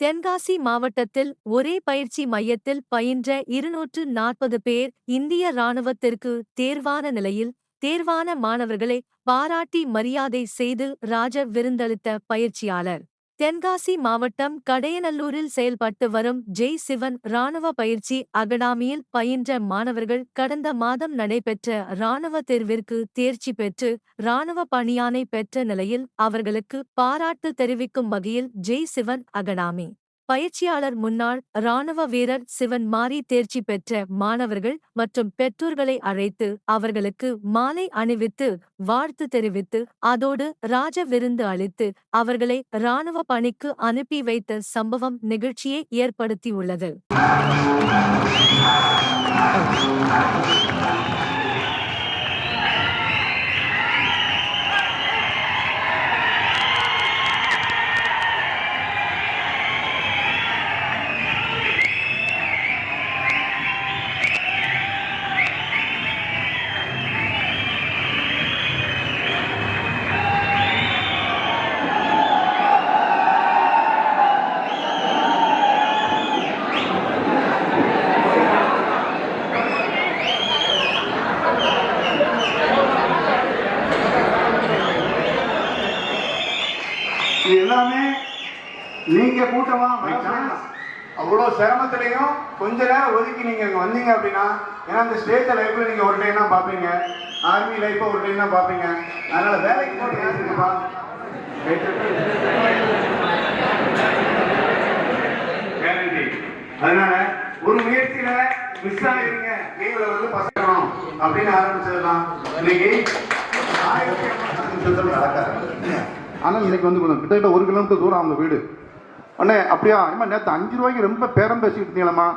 தென்காசி மாவட்டத்தில் ஒரே பயிற்சி மையத்தில் பயின்ற இருநூற்று நாற்பது பேர் இந்திய ராணுவத்திற்கு தேர்வான நிலையில் தேர்வான மாணவர்களை பாராட்டி மரியாதை செய்து ராஜ விருந்தளித்த பயிற்சியாளர். தென்காசி மாவட்டம் கடையநல்லூரில் செயல்பட்டு வரும் ஜெய் சிவன் ராணுவ பயிற்சி அகடாமியில் பயின்ற மாணவர்கள் கடந்த மாதம் நடைபெற்ற ராணுவ தேர்விற்கு தேர்ச்சி பெற்று ராணுவ பணியானை பெற்ற நிலையில் அவர்களுக்கு பாராட்டு தெரிவிக்கும் வகையில் ஜெய் சிவன் அகடாமி. பயிற்சியாளர் முன்னாள் இராணுவ வீரர் சிவன் மாரி தேர்ச்சி பெற்ற மாணவர்கள் மற்றும் பெற்றோர்களை அழைத்து அவர்களுக்கு மாலை அணிவித்து வாழ்த்து தெரிவித்து அதோடு ராஜ விருந்து அளித்து அவர்களை இராணுவ பணிக்கு அனுப்பி வைத்த சம்பவம் நிகழ்ச்சியை ஏற்படுத்தியுள்ளது. எல்லாமே நீங்க கூட்டமா அவ்வளோ சிரமத்துலையும் கொஞ்ச நேரம் ஒதுக்கி நீங்க இங்க வந்தீங்க அப்படின்னா ஏன்னா இந்த ஸ்டேஜ் லைஃப்ல நீங்க ஒரு டைம் தான் பார்ப்பீங்க. ஆர்மி லைஃப்பை ஒரு டைம் தான் பார்ப்பீங்க. அதனால வேலைக்கு போட்டு ஏற்றுக்குப்பா கேரண்டி அதனால ஒரு முயற்சியில மிஸ் ஆகிருங்க நீங்கள வந்து பசங்கணும் அப்படின்னு ஆரம்பிச்சதுதான். இன்னைக்கு ஆயிரத்தி நடக்காது. ஆனால் இன்னைக்கு வந்து கிட்டத்தட்ட ஒரு கிலோமீட்டர் தூரம் அவங்க வீடு. அண்ணே அப்படியா? அம்மா நேற்று அஞ்சு ரூபாய்க்கு ரொம்ப பேரம் பேசிக்கிட்டு இருந்தீங்களம்மா.